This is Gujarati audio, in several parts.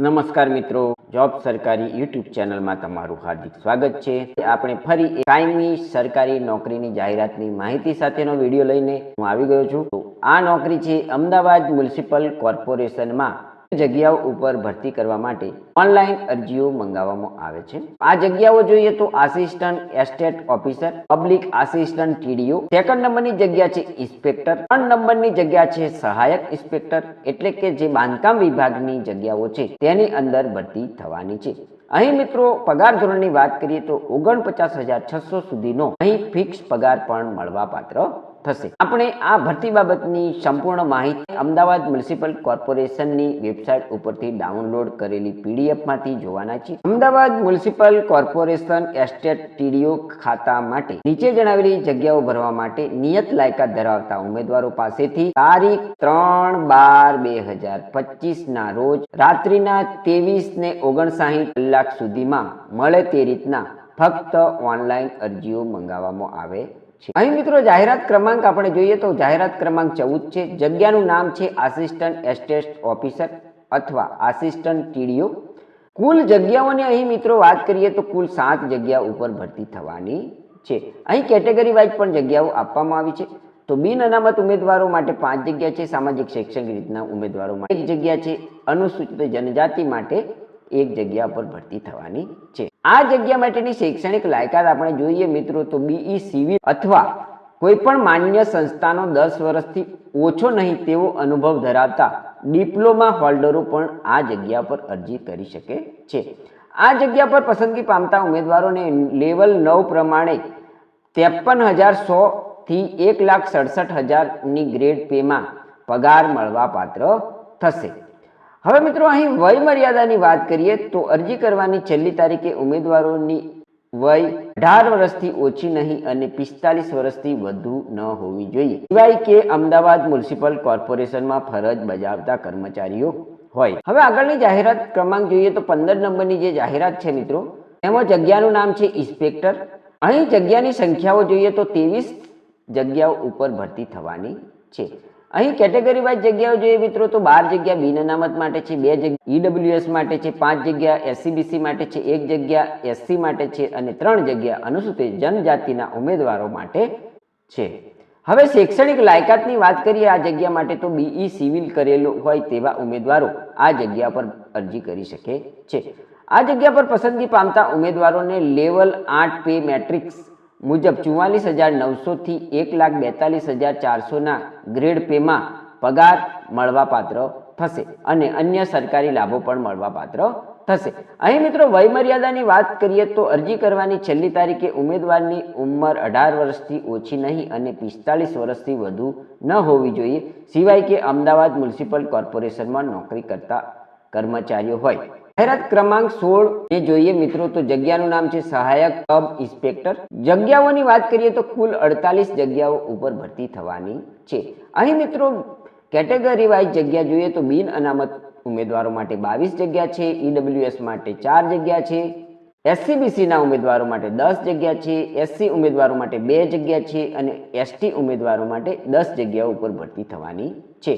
નમસ્કાર મિત્રો જોબ સરકારી યુટ્યુબ ચેનલમાં તમારું હાર્દિક સ્વાગત છે. આપણે ફરી કાયમી સરકારી નોકરીની જાહેરાતની માહિતી સાથેનો વીડિયો લઈને હું આવી ગયો છું. આ નોકરી છે અમદાવાદ મ્યુનિસિપલ કોર્પોરેશનમાં જગ્યાઓ ઉપર ભરતી કરવા માટે ઓનલાઈન અરજીઓ મંગાવવામાં આવે છે. આ જગ્યાઓ જોઈએ તો assistant estate officer, public assistant TDO, second નંબરની જગ્યા છે ઇન્સ્પેક્ટર, ત્રણ નંબરની જગ્યા છે સહાયક ઇન્સ્પેક્ટર, એટલે કે જે બાંધકામ વિભાગની જગ્યાઓ છે તેની અંદર ભરતી થવાની છે. અહીં મિત્રો પગાર ધોરણની વાત કરીએ તો ઓગણપચાસ હજાર છસો સુધીનો અહીં ફિક્સ પગાર પણ મળવાપાત્ર થશે. આપણે આ ભરતી બાબતની સંપૂર્ણ માહિતી અમદાવાદ મ્યુનિસિપલ કોર્પોરેશનની વેબસાઇટ ઉપરથી ડાઉનલોડ કરેલી પીડીએફમાંથી જોવાના છીએ. Ahmedabad municipal corporation estate TDO ખાતા માટે નીચે જણાવેલી જગ્યાઓ ભરવા માટે નિયત લાયકાત ધરાવતા ઉમેદવારો પાસેથી તારીખ ત્રણ બાર બે હજાર પચીસ ના રોજ રાત્રિના ત્રેવીસ ને ઓગણસાહીઠ કલાક સુધીમાં મળે તે રીતના ફક્ત ઓનલાઈન અરજીઓ મંગાવવામાં આવે છે. અહીં મિત્રો જાહેરાત ક્રમાંક આપણે જોઈએ તો જાહેરાત ક્રમાંક ચૌદ છે. જગ્યાનું નામ છે આસિસ્ટન્ટ એસ્ટેટ ઓફિસર અથવા આસિસ્ટન્ટ ટીડીઓ. કુલ જગ્યાઓની અહીં મિત્રો વાત કરીએ તો કુલ સાત જગ્યા ઉપર ભરતી થવાની છે. અહીં કેટેગરી વાઇઝ પણ જગ્યાઓ આપવામાં આવી છે. તો બિન અનામત ઉમેદવારો માટે પાંચ જગ્યા છે. સામાજિક શૈક્ષણિક રીતના ઉમેદવારો માટે એક જગ્યા છે. અનુસૂચિત જનજાતિ માટે એક જગ્યા પર ભરતી થવાની છે. આ જગ્યા માટેની શૈક્ષણિક લાયકાત આપણે જોઈએ મિત્રો તો બીઈ સિવિલ અથવા કોઈ પણ માન્ય સંસ્થાનો દસ વર્ષથી ઓછો નહીં તેવો અનુભવ ધરાવતા ડિપ્લોમા હોલ્ડરો પણ આ જગ્યા પર અરજી કરી શકે છે. આ જગ્યા પર પસંદગી પામતા ઉમેદવારોને લેવલ નવ પ્રમાણે ત્રેપન હજાર સોથી એક લાખ સડસઠ હજારની ગ્રેડ પેમાં પગાર મળવા પાત્ર થશે. હવે મિત્રો, અહીં વય મર્યાદાની વાત કરીએ તો અરજી કરવાની છેલ્લી તારીખે ઉમેદવારોની વય અઢાર વર્ષથી ઓછી નહીં અને પિસ્તાલીસ વર્ષથી વધુ ન હોવી જોઈએ. સિવાય કે અમદાવાદ મ્યુનિસિપલ કોર્પોરેશનમાં ફરજ બજાવતા કર્મચારીઓ હોય. હવે આગળની જાહેરાત ક્રમાંક જોઈએ તો પંદર નંબરની જે જાહેરાત છે મિત્રો એમાં જગ્યાનું નામ છે ઇન્સ્પેક્ટર. અહીં જગ્યાની સંખ્યાઓ જોઈએ તો ત્રેવીસ જગ્યાઓ ઉપર ભરતી થવાની છે. અહીં કેટેગરી વાઇઝ જગ્યાઓ જોઈએ મિત્રો તો બાર જગ્યા બિન અનામત માટે છે, બે જગ્યા ઈડબ્લ્યુએસ માટે છે, પાંચ જગ્યા એસસીબીસી માટે છે, એક જગ્યા એસસી માટે છે અને ત્રણ જગ્યા અનુસૂચિત જનજાતિના ઉમેદવારો માટે છે. હવે શૈક્ષણિક લાયકાતની વાત કરીએ, આ જગ્યા માટે તો બીઈ સિવિલ કરેલો હોય તેવા ઉમેદવારો આ જગ્યા પર અરજી કરી શકે છે. આ જગ્યા પર પસંદગી પામતા ઉમેદવારોને લેવલ આઠ પે મેટ્રિક્સ મુજબ ચુમ્માલીસ હજાર નવસોથી એક લાખ બેતાલીસ હજાર ચારસોના ગ્રેડ પેમાં પગાર મળવાપાત્ર થશે અને અન્ય સરકારી લાભો પણ મળવાપાત્ર થશે. અહીં મિત્રો વયમર્યાદાની વાત કરીએ તો અરજી કરવાની છેલ્લી તારીખે ઉમેદવારની ઉંમર અઢાર વર્ષથી ઓછી નહીં અને પિસ્તાલીસ વર્ષથી વધુ ન હોવી જોઈએ. સિવાય કે અમદાવાદ મ્યુનિસિપલ કોર્પોરેશનમાં નોકરી કરતા કર્મચારીઓ હોય. જાહેરાત ક્રમાંક સોળ એ જોઈએ મિત્રો, તો જગ્યાનું નામ છે સહાયક સબ ઇન્સ્પેક્ટર. જગ્યાઓની વાત કરીએ તો કુલ અડતાલીસ જગ્યાઓ ઉપર ભરતી થવાની છે. અહીં મિત્રો કેટેગરી વાઇઝ જગ્યા જોઈએ તો બિન અનામત ઉમેદવારો માટે બાવીસ જગ્યા છે ઈડબ્લ્યુએસ માટે ચાર જગ્યા છે એસસીબીસીના ઉમેદવારો માટે દસ જગ્યા છે એસસી ઉમેદવારો માટે બે જગ્યા છે અને એસટી ઉમેદવારો માટે દસ જગ્યાઓ ઉપર ભરતી થવાની છે.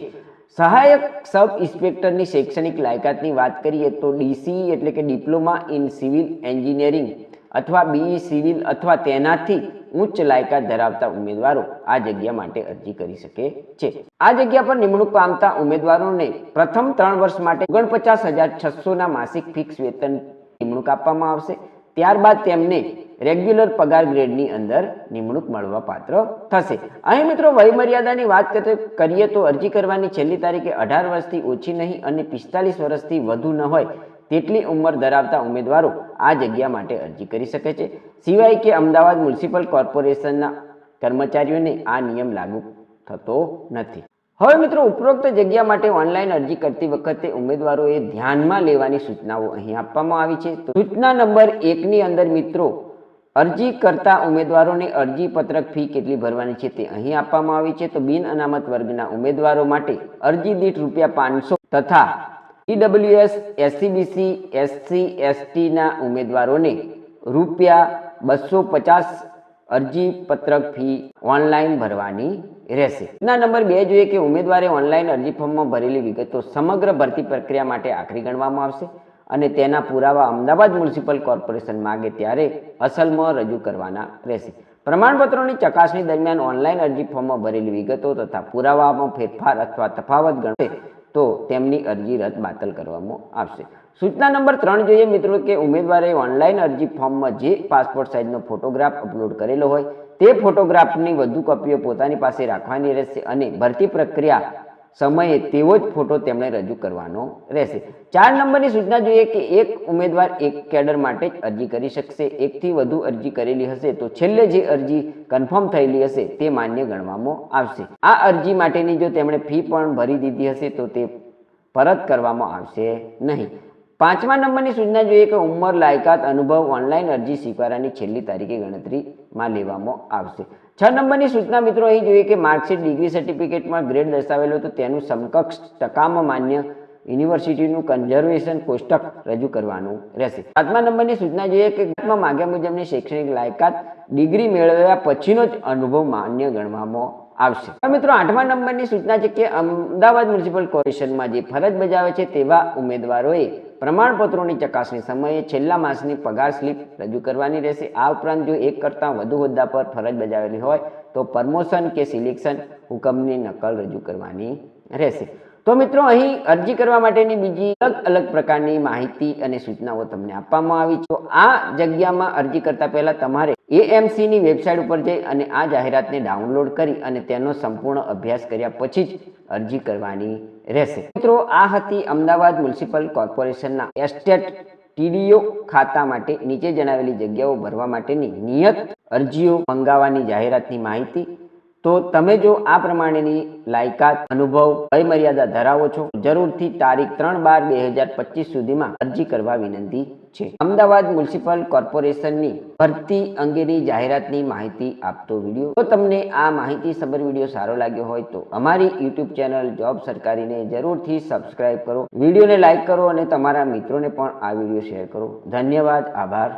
સહાયક સબ ઇન્સ્પેક્ટરની શૈક્ષણિક લાયકાતની વાત કરીએ તો ડીસી એટલે કે ડિપ્લોમા ઇન સિવિલ એન્જિનિયરિંગ અથવા બીઈ સિવિલ અથવા તેનાથી ઉચ્ચ લાયકાત ધરાવતા ઉમેદવારો આ જગ્યા માટે અરજી કરી શકે છે. આ જગ્યા પર નિમણૂક પામતા ઉમેદવારોને પ્રથમ ત્રણ વર્ષ માટે ઓગણપચાસ હજાર છસોના માસિક ફિક્સ વેતન નિમણૂક આપવામાં આવશે. ત્યારબાદ તેમને રેગ્યુલર પગાર ગ્રેડની અંદર નિમણૂક મળવા પાત્ર થશે. અહીં મિત્રો વયમર્યાદાની વાત કરીએ તો અરજી કરવાની છેલ્લી તારીખે અઢાર વર્ષથી ઓછી નહીં અને પિસ્તાલીસ વર્ષથી વધુ ન હોય તેટલી ઉંમર ધરાવતા ઉમેદવારો આ જગ્યા માટે અરજી કરી શકે છે. સિવાય કે અમદાવાદ મ્યુનિસિપલ કોર્પોરેશનના કર્મચારીઓને આ નિયમ લાગુ થતો નથી. હવે મિત્રો ઉપરોક્ત જગ્યા માટે ઓનલાઈન અરજી કરતી વખતે ઉમેદવારોએ ધ્યાનમાં લેવાની સૂચનાઓ અહીં આપવામાં આવી છે. સૂચના નંબર એકની અંદર મિત્રો અરજી કરતા ઉમેદવારોને અરજી પત્રક ફી કેટલી ભરવાની છે તે અહીં આપવામાં આવી છે. તો બિન અનામત વર્ગના ઉમેદવારો માટે અરજી દીઠ રૂપિયા પાંચસો તથા ઈડબ્લ્યુએસ, એસસીબીસી, એસસી, એસટીના ઉમેદવારોને રૂપિયા બસો પચાસ અરજી પત્રક ફી ઓનલાઈન ભરવાની રહેશે. ના નંબર બે જોઈએ કે ઉમેદવારે ઓનલાઈન અરજી ફોર્મમાં ભરેલી વિગતો સમગ્ર ભરતી પ્રક્રિયા માટે આખરી ગણવામાં આવશે. અને તેના પુરાવા અમદાવાદ મ્યુનિસિપલ કોર્પોરેશન માગે ત્યારે અસલમાં રજૂ કરવાના રહેશે. પ્રમાણપત્રોની ચકાસણી દરમિયાન ઓનલાઈન અરજી ફોર્મમાં ભરેલી વિગતો તથા પુરાવામાં ફેરફાર અથવા તફાવત ગણશે તો તેમની અરજી રદ બાતલ કરવામાં આવશે. સૂચના નંબર ત્રણ જોઈએ મિત્રો કે ઉમેદવારે ઓનલાઈન અરજી ફોર્મમાં જે પાસપોર્ટ સાઇઝનો ફોટોગ્રાફ અપલોડ કરેલો હોય તે ફોટોગ્રાફની વધુ કોપીઓ પોતાની પાસે રાખવાની રહેશે અને ભરતી પ્રક્રિયા સમયે તેવો જ ફોટો તેમણે રજૂ કરવાનો રહેશે. ચાર નંબરની સૂચના જોઈએ કે એક ઉમેદવાર એક કેડર માટે જ અરજી કરી શકશે. એકથી વધુ અરજી કરેલી હશે તો છેલ્લે જે અરજી કન્ફર્મ થયેલી હશે તે માન્ય ગણવામાં આવશે. આ અરજી માટેની જો તેમણે ફી પણ ભરી દીધી હશે તો તે પરત કરવામાં આવશે નહીં. પાંચમા નંબરની સૂચના જોઈએ કે ઉંમર, લાયકાત, અનુભવ, ઓનલાઈન અરજી સ્વીકારવાની છેલ્લી તારીખે ગણતરીમાં લેવામાં આવશે. છ નંબરની સૂચના મિત્રો અહીં જોઈએ કે માર્કશીટ ડિગ્રી સર્ટિફિકેટમાં ગ્રેડ દર્શાવેલો તો તેનું સમકક્ષ ટકામાં માન્ય યુનિવર્સિટીનું કન્ઝર્વેશન કોષ્ટક રજૂ કરવાનું રહેશે. સાતમા નંબરની સૂચના જોઈએ કે ગતમાં માગ્યા મુજબની શૈક્ષણિક લાયકાત ડિગ્રી મેળવ્યા પછીનો જ અનુભવ માન્ય ગણવામાં આવશે. મિત્રો આઠમા નંબરની સૂચના છે કે અમદાવાદ મ્યુનિસિપલ કોર્પોરેશનમાં જે ફરજ બજાવે છે તેવા ઉમેદવારોએ પ્રમાણપત્રોની ચકાસણી સમયે છેલ્લા માસની પગાર સ્લિપ રજૂ કરવાની રહેશે. આ ઉપરાંત જો એક કરતાં વધુ હોદ્દા પર ફરજ બજાવેલી હોય, તો પ્રમોશન કે સિલેક્શન હુકમની નકલ રજૂ કરવાની રહેશે. તો મિત્રો, અહીં અરજી કરવા માટેની બીજી અલગ અલગ પ્રકારની માહિતી અને સૂચનાઓ તમને આપવામાં આવી છે. આ જગ્યામાં અરજી કરતા પહેલા તમારે એએમસીની વેબસાઇટ ઉપર જઈ અને આ જાહેરાતને ડાઉનલોડ કરી અને તેનો સંપૂર્ણ અભ્યાસ કર્યા પછી જ અરજી કરવાની રહેશે. મિત્રો, આ હતી અમદાવાદ મ્યુનિસિપલ કોર્પોરેશનના એસ્ટેટ ટીડીઓ ખાતા માટે નીચે જણાવેલી જગ્યાઓ ભરવા માટેની નિયત અરજીઓ મંગાવવાની જાહેરાતની માહિતી તો તમે જો આ પ્રમાણેની લાયકાત, અનુભવ વય મર્યાદા ધરાવો છો, જરૂરથી તારીખ ત્રણ બાર બે હજાર પચીસ સુધીમાં અરજી કરવા વિનંતી છે. અમદાવાદ મ્યુનિસિપલ કોર્પોરેશનની ભરતી અંગેની જાહેરાતની માહિતી આપતો વીડિયો. જો તમને આ માહિતી સબર વીડિયો સારો લાગ્યો હોય તો અમારી યુટ્યુબ ચેનલ જોબ સરકારીને જરૂરથી સબસ્ક્રાઇબ કરો. વિડીયોને લાઇક કરો અને તમારા મિત્રોને પણ આ વીડિયો શેર કરો. ધન્યવાદ. આભાર.